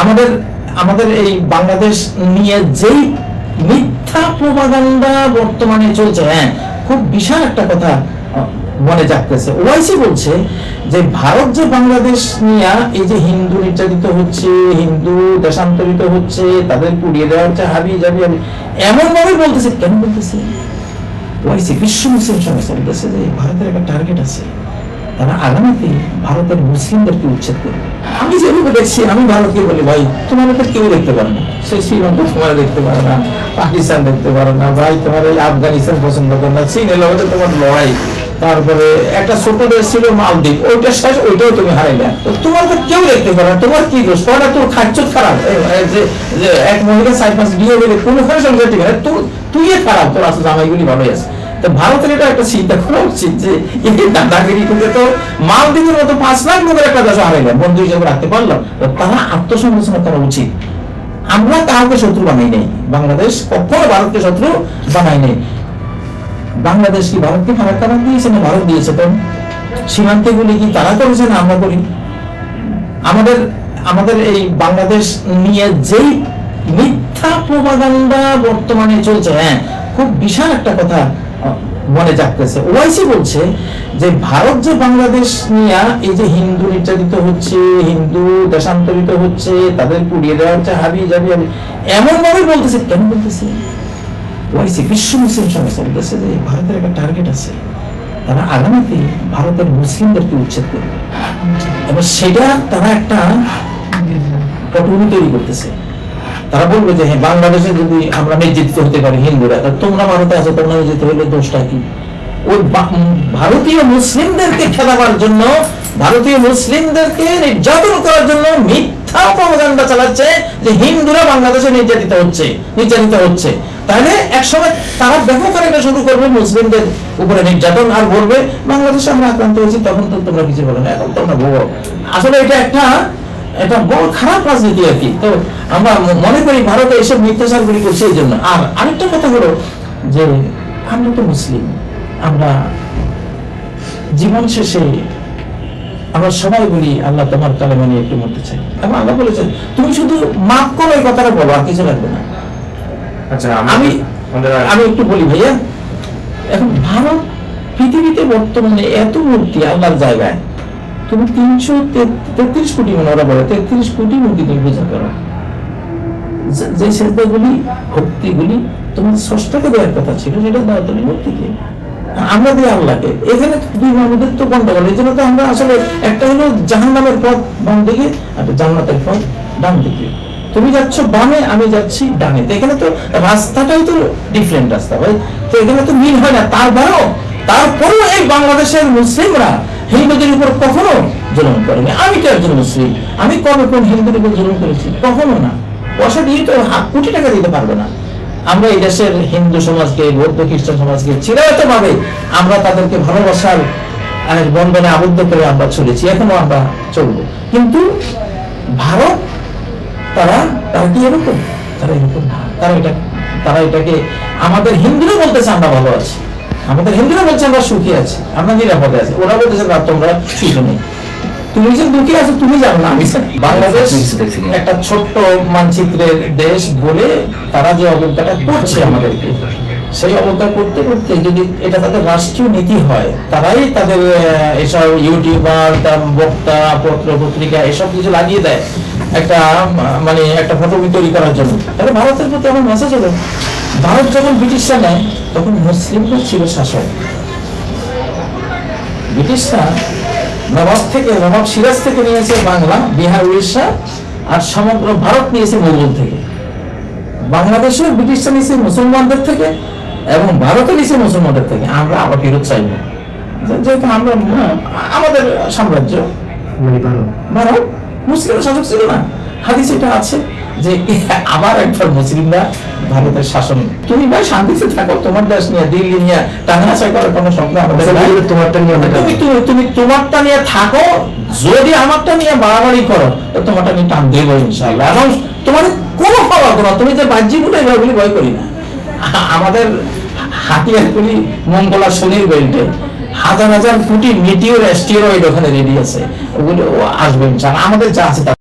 আমাদের আমাদের এই বাংলাদেশ নিয়ে যেই মিথ্যা প্রপাগান্ডা বর্তমানে চলছে হ্যাঁ খুব বিশাল একটা কথা মনে জাগতেছে। ওআইসি বলছে যে ভারত যে বাংলাদেশ নিয়ে এই যে হিন্দু নির্যাতিত হচ্ছে, হিন্দু দেশান্তরিত হচ্ছে, তাদের পুড়িয়ে দেওয়া হচ্ছে হাবি জাবি হাবি এমন ভাবে বলতেছে, কেন বলতেছে? ওআইসি বিশ্ব মুসলিম সংস্থা বলতেছে যে ভারতের একটা টার্গেট আছে। তারা আগামীতে ভারতের মুসলিমদেরকে উচ্ছেদ করবে। আমি যেভাবে দেখছি, আমি ভারতকে বলি ভাই? তোমার তো কেউ দেখতে পারে না। সে শ্রীলঙ্কা তোমার দেখতে পারে না, পাকিস্তান দেখতে পারে না, ভাই তোমার এই আফগানিস্তান পছন্দ করে না চীনের লগে তোমার লড়াই। তারপরে একটা ছোট দেশ ছিল মালদ্বীপ, ওইটা শেষ, ওইটাও তুমি হারাইলে। তোমার তো কেউ দেখতে পারে না, তোমার কি দোষ? তোমার তোর খাদ্য খারাপ। এক মহিলা পাঁচ বিয়ে হলে কোনো ফলে সংসার ঠিক তুই খারাপ, তোর আসলে জামাইগুলি ভালোই আছে। তো ভারতের এটা একটা চিন্তা করা উচিত যে, এই দাদাগিরি তো মালদ্বীপের মতো পাঁচ লাখ লোকের একটা দেশ বন্ধু হিসেবে রাখতে তারা করা উচিত। আমরা কাউকে শত্রু বানাই নাই। বাংলাদেশ কখনো ভারতকে শত্রু বানাই নাই। বাংলাদেশ কি ভারতকে খারাপ দিয়েছে না ভারত দিয়েছে? তো সীমান্তে গুলি কি তারা করেছে না আমরা করি? আমাদের আমাদের এই বাংলাদেশ নিয়ে যেই মিথ্যা প্রপাগান্ডা বর্তমানে চলছে হ্যাঁ খুব বিশাল একটা কথা। মনে জাগতেছে। ওআইসি বলছে যে ভারত যে বাংলাদেশ নিয়ে এই যে হিন্দু নির্যাতিত হচ্ছে হিন্দু দেশান্তরিত হচ্ছে তাদের পুড়িয়ে দেওয়া হচ্ছে হাবি জাবি হাবি এমন ভাবে বলতেছে কেন বলতেছে? ওআইসি বিশ্ব মুসলিম সংস্থা বলতেছে যে ভারতের একটা টার্গেট আছে। তারা আগামীতে ভারতের মুসলিমদেরকে উচ্ছেদ করবে। এবার সেটা তারা একটা পটভূমি তৈরি করতেছে। তারা বলবে যে হ্যাঁ বাংলাদেশে যদি আমরা নির্যাতিত হতে পারি হিন্দুরা তোমরা ভারতে আছো, তোমরা নির্যাতিত হলে দোষটা কি? ওই ভারতীয় মুসলিমদেরকে খেলাবার জন্য, ভারতীয় মুসলিমদেরকে নির্যাতন করার জন্য মিথ্যা চালাচ্ছে যে হিন্দুরা বাংলাদেশে নির্যাতিত হচ্ছে নির্যাতিত হচ্ছে। তাহলে একসময় তারা ব্যাপক আকারে শুরু করবে মুসলিমদের উপরে নির্যাতন আর বলবে, বাংলাদেশে আমরা আক্রান্ত হয়েছি, তখন তো তোমরা কিছু বলো না, এখন তোমরা ভোগ আসলে এটা একটা এটা বড় খারাপ রাজনীতি আর কি। তো আমরা মনে করি ভারতে এসব মিথ্যাচারগুলি করছে এই জন্য। আর আরেকটা কথা হলো যে আমরা তো মুসলিম। আমরা জীবন শেষে আমরা সবাই বলি আল্লাহ তোমার কালেমা নিয়ে একটু মরতে চাই। এবং আল্লাহ বলেছেন তুমি শুধু মাফ করো এই কথাটা বলো আর কিছু লাগবে না। আচ্ছা আমি আমি একটু বলি ভাইয়া এখন ভারত পৃথিবীতে বর্তমানে এত মূর্তি আল্লাহর জায়গায় তুমি তিনশো তেত্রিশ কোটি মনে ওরা বলে, তেত্রিশ কোটি মূর্তি তুমি পূজা করো যে- সেজদাগুলি ভক্তিগুলি তোমার ষষ্ঠকে দেওয়ার কথা ছিল, সেটা দাও তুমি মূর্তিকে আমরা দিই আল্লাহকে। এখানে দুই মাহমুদের তো গন্ডগোল। এই জন্য তো আমরা আসলে একটা হলো জাহান্নামের পথ বাম দিকে, আর জান্নাতের পথ ডান দিকে। তুমি যাচ্ছ বামে, আমি যাচ্ছি ডানে। এখানে তো রাস্তাটাই তো ডিফারেন্ট রাস্তা ভাই। তো এখানে তো মিল হয় না। তারপরেও তারপরেও এই বাংলাদেশের মুসলিমরা হিন্দুদের উপর কখনো জুলুম করেনি। আমি তো একজন মুসলিম। আমি কবে কোন হিন্দুদের উপর জুলুম করেছি? কখনো না। পয়সা দিয়ে তো কোটি টাকা দিতে পারব না। আমরা এই দেশের হিন্দু সমাজকে, বৌদ্ধ খ্রিস্টান সমাজকে চিরায়ত ভাবে আমরা তাদেরকে ভালোবাসার বন্ধনে আবদ্ধ করে আমরা চলেছি। এখনও আমরা চলবো। কিন্তু ভারত, তারা তারা কি এরকম? তারা এরকম না। তারা এটা, তারা এটাকে আমাদের হিন্দুরা বলতেছে, আমরা ভালো আছি। আমাদের হিন্দুরা বলছে আমরা সুখী আছি, আমরা নিরাপদে আছি। ওরা বলতেছে, না, তোমরা সুখী নেই। তুমি যে দুঃখী আছো, তুমি জানো না, আমি বাংলাদেশ একটা ছোট্ট মানচিত্রের দেশ বলে তারা যে অবজ্ঞাটা করছে আমাদেরকে, সেই অবজ্ঞা করতে করতে যদি এটা তাদের রাষ্ট্রীয় নীতি হয়, তারাই তাদের এসব ইউটিউবার বক্তা, পত্র, পত্রিকা, এসব কিছু লাগিয়ে দেয় একটা মানে একটা ফটোবি তৈরি করার জন্য। তাহলে ভারতের প্রতি আমার মেসেজ হলো ভারত যখন ব্রিটিশরা নেয় তখন মুসলিমরা ছিল শাসক। ব্রিটিশরা নবাব থেকে নবাব সিরাজ থেকে নিয়েছে বাংলা বিহার উড়িষ্যা আর সমগ্র ভারত নিয়েছে মোগল থেকে। বাংলাদেশেও ব্রিটিশরা নিয়েছে মুসলমানদের থেকে এবং ভারতও নিয়েছে মুসলমানদের থেকে। আমরা আবার ফেরত চাইব। যেহেতু আমরা আমাদের সাম্রাজ্য। মানে ভারত মুসলিম শাসক ছিল না। হাদিস এটা আছে। যে আবার একবার মুসলিমরা ভারতের শাসন তুমি ভাই শান্তিতে থাকো তোমার দেশ নিয়ে দিল্লি নিয়ে টাঙ্গাছাই করার কোনো স্বপ্ন আমাদের তোমারটা নিয়ে তুমি তুমি তুমি তোমারটা নিয়ে থাকো যদি আমারটা নিয়ে বাড়াবাড়ি করো তো তোমারটা নিয়ে টান দেবো ইনশাআল্লাহ। এবং তোমার কোনো পাওয়ার কোনো তুমি যে বাহ্যিকগুলো এগুলি ভয় করি না। আমাদের হাতিয়ার গুলি মঙ্গলা শনির বেল্টে হাজার হাজার কোটি মিটিওর স্টিরয়েড ওখানে রেডি আছে। ওগুলো আসবে ইনশাআল্লাহ। আমাদের যা আছে